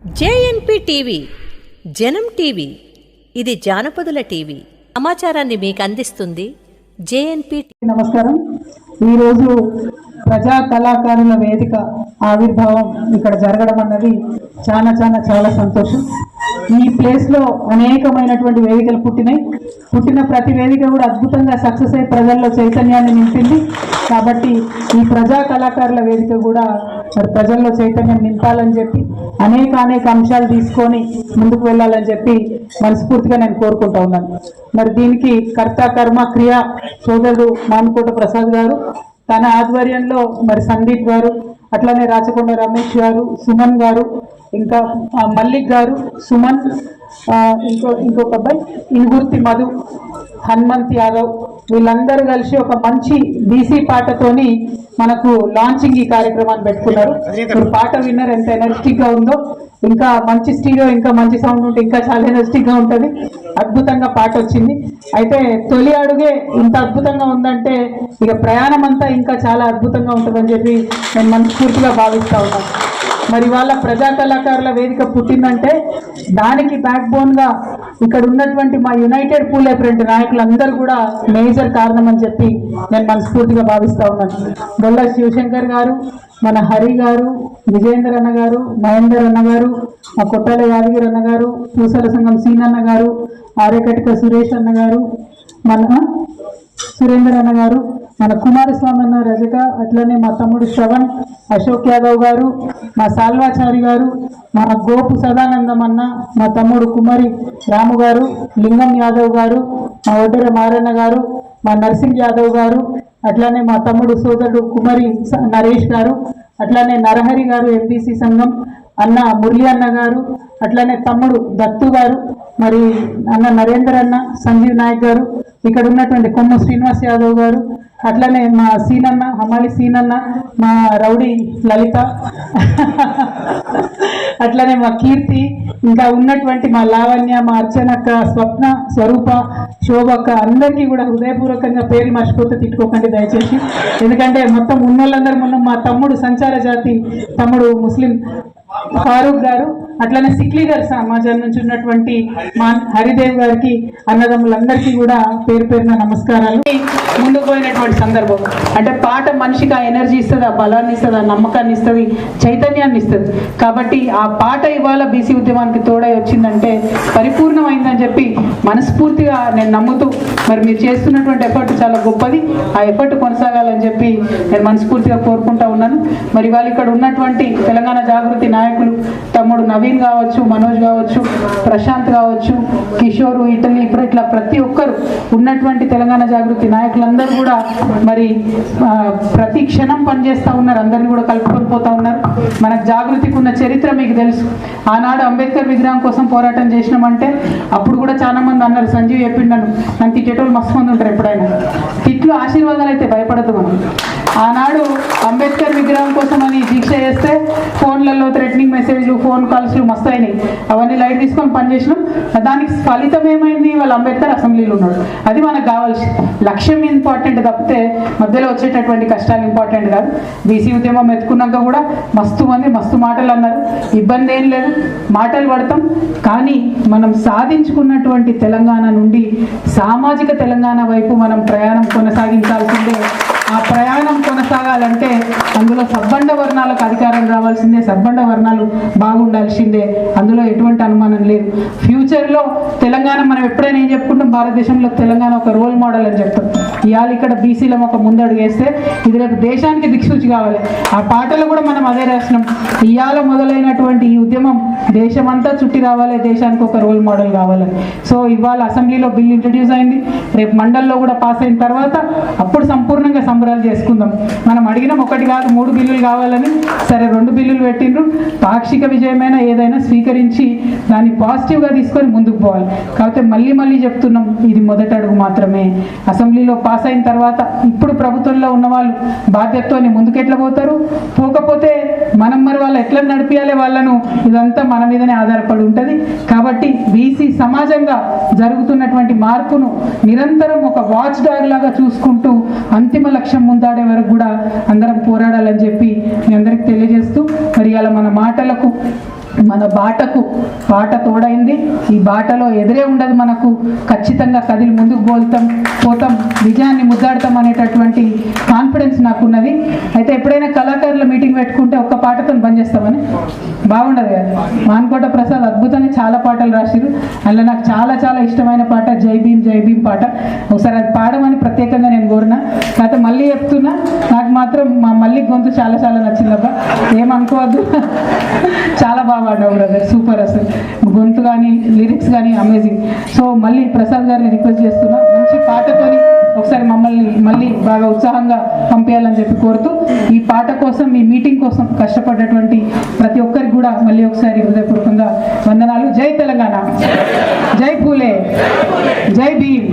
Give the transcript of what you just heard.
JNP TV జనం TV ఇది జానపదుల TV. సమాచారాన్ని మీకు అందిస్తుంది జేఎన్పి నమస్కారం. ఈరోజు ప్రజా కళాకారుల వేదిక ఆవిర్భావం ఇక్కడ జరగడం అన్నది చాలా చాలా చాలా సంతోషం. ఈ ప్లేస్లో అనేకమైనటువంటి వేదికలు పుట్టినాయి. పుట్టిన ప్రతి వేదిక కూడా అద్భుతంగా సక్సెస్ అయి ప్రజల్లో చైతన్యాన్ని నింపింది. కాబట్టి ఈ ప్రజా కళాకారుల వేదిక కూడా మరి ప్రజల్లో చైతన్యం నింపాలని చెప్పి అనేక అనేక అంశాలు తీసుకొని ముందుకు వెళ్ళాలని చెప్పి మనస్ఫూర్తిగా నేను కోరుకుంటా ఉన్నాను. మరి దీనికి కర్త కర్మ క్రియ సోదరుడు మానుకోట ప్రసాద్ గారు తన ఆధ్వర్యంలో మరి సందీప్ గారు అట్లానే రాచకొండ రమేష్ గారు సుమన్ గారు ఇంకా మల్లిక్ గారు సుమన్ ఇంకో ఇంకొక అబ్బాయి ఇనుగుర్తి మధు హనుమంత్ యాదవ్ వీళ్ళందరూ కలిసి ఒక మంచి బీసీ పాటతోని మనకు లాంచింగ్ ఈ కార్యక్రమాన్ని పెట్టుకున్నారు. పాట విన్నర్ ఎంత ఎనర్జెటిక్గా ఉందో ఇంకా మంచి స్టీరియో ఇంకా మంచి సౌండ్ ఉంటే ఇంకా చాలా ఎనర్జిటిక్గా ఉంటుంది. అద్భుతంగా పాట వచ్చింది. అయితే తొలి అడుగే ఇంత అద్భుతంగా ఉందంటే ఇక ప్రయాణం అంతా ఇంకా చాలా అద్భుతంగా ఉంటుందని చెప్పి నేను మనస్ఫూర్తిగా భావిస్తూ ఉన్నాను. మరి వాళ్ళ ప్రజా కళాకారుల వేదిక పుట్టిందంటే దానికి బ్యాక్ బోన్గా ఇక్కడ ఉన్నటువంటి మా యునైటెడ్ పూలే ప్రింట్ నాయకులందరూ కూడా మేజర్ కారణం అని చెప్పి నేను మనస్ఫూర్తిగా భావిస్తూ ఉన్నాను. గొల్ల శివశంకర్ గారు మన హరి గారు విజేందర్ అన్న గారు మహేందర్ అన్న గారు మా కొట్టాల యాదగిరి అన్న గారు పూసల సంఘం సీనన్న గారు ఆర్యకటిక సురేష్ అన్న గారు మన సురేందర్ అన్న గారు మన కుమారస్వామి అన్న రజక అట్లనే మా తమ్ముడు శ్రవణ్ అశోక్ యాదవ్ గారు మా సాల్వాచారి గారు మా గోపు సదానందం అన్న మా తమ్ముడు కుమారి రాము గారు లింగం యాదవ్ గారు మా ఒడ్డెర మారన్న గారు మా నర్సింగ్ యాదవ్ గారు అట్లానే మా తమ్ముడు సోదరుడు కుమారి నరేష్ గారు అట్లానే నరహరి గారు ఎంబీసీ సంఘం అన్న మురళి అన్న గారు అట్లానే తమ్ముడు దత్తు గారు మరి అన్న నరేందర్ అన్న సంజీవ్ నాయక్ గారు ఇక్కడ ఉన్నటువంటి కొమ్మ శ్రీనివాస్ యాదవ్ గారు అట్లనే మా సీనన్న హమాలి సీనన్న మా రౌడీ లలిత అట్లనే మా కీర్తి ఇంకా ఉన్నటువంటి మా లావణ్య మా అర్చనక్క స్వప్న స్వరూప శోభక్క అందరికీ కూడా హృదయపూర్వకంగా పేరు మర్చిపోతే తిట్టుకోకండి దయచేసి. ఎందుకంటే మొత్తం ఉన్నోళ్ళందరూ మొన్న మా తమ్ముడు సంచార జాతి తమ్ముడు ముస్లిం ఫారూక్ గారు అట్లనే సిక్లీ గారు సమాజం నుంచి ఉన్నటువంటి మా హరిదేవ్ గారికి అన్నదమ్ములందరికీ కూడా పేరు పేరున నమస్కారాలు. ముందుకు పోయినటువంటి సందర్భం అంటే పాట మనిషికి ఆ ఎనర్జీ ఇస్తుంది ఆ బలాన్ని ఇస్తుంది ఆ నమ్మకాన్ని ఇస్తుంది చైతన్యాన్ని ఇస్తుంది. కాబట్టి ఆ పాట ఇవాళ బీసీ ఉద్యమానికి తోడై వచ్చిందంటే పరిపూర్ణమైందని చెప్పి మనస్ఫూర్తిగా నేను నమ్ముతూ మరి మీరు చేస్తున్నటువంటి ఎఫర్ట్ చాలా గొప్పది. ఆ ఎఫర్ట్ కొనసాగాలని చెప్పి నేను మనస్ఫూర్తిగా కోరుకుంటా ఉన్నాను. మరి వాళ్ళు ఇక్కడ ఉన్నటువంటి తెలంగాణ జాగృతి నాయకులు తమ్ముడు నవీన్ కావచ్చు మనోజ్ కావచ్చు ప్రశాంత్ కావచ్చు కిషోర్ ఇటలీ ఇప్పుడు ఇట్లా ప్రతి ఒక్కరు ఉన్నటువంటి తెలంగాణ జాగృతి నాయకులందరూ కూడా మరి ప్రతి క్షణం పనిచేస్తూ ఉన్నారు. అందరినీ కూడా కలుపుకొని పోతా ఉన్నారు. మనకు జాగృతికి ఉన్న చరిత్ర మీకు తెలుసు. ఆనాడు అంబేద్కర్ విగ్రహం కోసం పోరాటం చేసినామంటే అప్పుడు కూడా చాలా మంది అన్నారు సంజీవ్ చెప్పిండు నన్ను. నన్ను తిట్టేటోళ్ళు మస్తు మంది ఉంటారు ఎప్పుడైనా. తిట్లు ఆశీర్వాదాలు అయితే భయపడద్దు మనం. ఆనాడు అంబేద్కర్ విగ్రహం కోసం అని దీక్ష చేస్తే ఫోన్లలో థ్రెటనింగ్ మెసేజ్లు ఫోన్ కాల్స్లు మస్తయినాయి. అవన్నీ లైట్ తీసుకొని పనిచేసినాం దానికి ఫలితం ఏమైంది? వాళ్ళు అంబేద్కర్ అసెంబ్లీలో ఉన్నాడు. అది మనకు కావాల్సి లక్ష్యం ఇంపార్టెంట్ తప్పితే మధ్యలో వచ్చేటటువంటి కష్టాలు ఇంపార్టెంట్ కాదు. బీసీ ఉద్యమం ఎత్తుకున్నాక కూడా మస్తు మంది మస్తు మాటలు అన్నారు. ఇబ్బంది ఏం లేదు. మాటలు పడతాం. కానీ మనం సాధించుకున్నటువంటి తెలంగాణ నుండి సామాజిక తెలంగాణ వైపు మనం ప్రయాణం కొనసాగించాల్సిందే. అందులో సబ్బండ వర్ణాలకు అధికారం రావాల్సిందే సబ్బండ వర్ణాలు బాగుండాల్సిందే. అందులో ఎటువంటి అనుమానం లేదు. ఫ్యూచర్లో తెలంగాణ మనం ఎప్పుడైనా ఏం చెప్పుకుంటాం? భారతదేశంలో తెలంగాణ ఒక రోల్ మోడల్ అని చెప్తాం. ఇవాళ ఇక్కడ బీసీలో ఒక ముందడుగు వేస్తే ఇది రేపు దేశానికి దిక్సూచి కావాలి. ఆ పాటలు కూడా మనం అదే రాసినాం. ఇవాళ మొదలైనటువంటి ఈ ఉద్యమం దేశమంతా చుట్టి రావాలి దేశానికి ఒక రోల్ మోడల్ కావాలి సో ఇవాళ అసెంబ్లీలో బిల్ ఇంట్రడ్యూస్ అయింది. రేపు మండల్లో కూడా పాస్ అయిన తర్వాత అప్పుడు సంపూర్ణంగా సంబరాలు చేసుకుందాం. మనం అడిగినాం ఒకటి కాదు మూడు బిల్లులు కావాలని. సరే రెండు బిల్లులు పెట్టిండ్రు. పాక్షిక విజయమైన ఏదైనా స్వీకరించి దాన్ని పాజిటివ్గా తీసుకొని ముందుకు పోవాలి. కాకపోతే మళ్ళీ మళ్ళీ చెప్తున్నాం ఇది మొదటి అడుగు మాత్రమే. అసెంబ్లీలో పాస్ అయిన తర్వాత ఇప్పుడు ప్రభుత్వంలో ఉన్న వాళ్ళు బాధ్యతతోని ముందుకెట్లా పోతారు? పోకపోతే మనం మరి వాళ్ళు ఎట్లా నడిపించాలి వాళ్ళను? ఇదంతా మన మీదనే ఆధారపడి ఉంటుంది. కాబట్టి బీసీ సమాజంగా జరుగుతున్నటువంటి మార్పును నిరంతరం ఒక వాచ్ డాగ్ లాగా చూసుకుంటూ అంతిమ లక్ష్యం ముందాడే వరకు కూడా అందరం పోరాడాలని చెప్పి మీ అందరికి తెలియజేస్తూ మరి మన మాటలకు మన బాటకు బాట తోడైంది. ఈ బాటలో ఎదురే ఉండదు మనకు. ఖచ్చితంగా కదిలి ముందుకు పోతాం పోతాం. విజయాన్ని ముద్దాడతాం అనేటటువంటి కాన్ఫిడెన్స్ నాకున్నది. అయితే ఎప్పుడైనా కళాకారుల మీటింగ్ పెట్టుకుంటే ఒక్క పాటతో బంద్ చేస్తామని? బాగుండదు కదా. మాన్కోట ప్రసాద్ అద్భుతంగా చాలా పాటలు రాసిరు అందులో నాకు చాలా చాలా ఇష్టమైన పాట జై భీమ్ జై భీమ్ పాట. ఒకసారి అది పాడమని ప్రత్యేకంగా నేను కోరిన. కాకపోతే మళ్ళీ చెప్తున్నా నాకు మాత్రం మా మళ్ళీ గొంతు చాలా చాలా నచ్చిందబ్బా. ఏమనుకోవద్దు చాలా బాగా వాడావు బ్రదర్ సూపర్ అసలు. గొంతు కానీ లిరిక్స్ కానీ అమేజింగ్ సో మళ్ళీ ప్రసాద్ గారిని రిక్వెస్ట్ చేస్తున్నా. మంచి పాటతోని ఒకసారి మమ్మల్ని మళ్ళీ బాగా ఉత్సాహంగా పంపేయాలని చెప్పి కోరుతూ ఈ పాట కోసం ఈ మీటింగ్ కోసం కష్టపడ్డటువంటి ప్రతి ఒక్కరికి కూడా మళ్ళీ ఒకసారి హృదయపూర్వకంగా వందనాలు. జై తెలంగాణ. జై పూలే. జై భీమ్.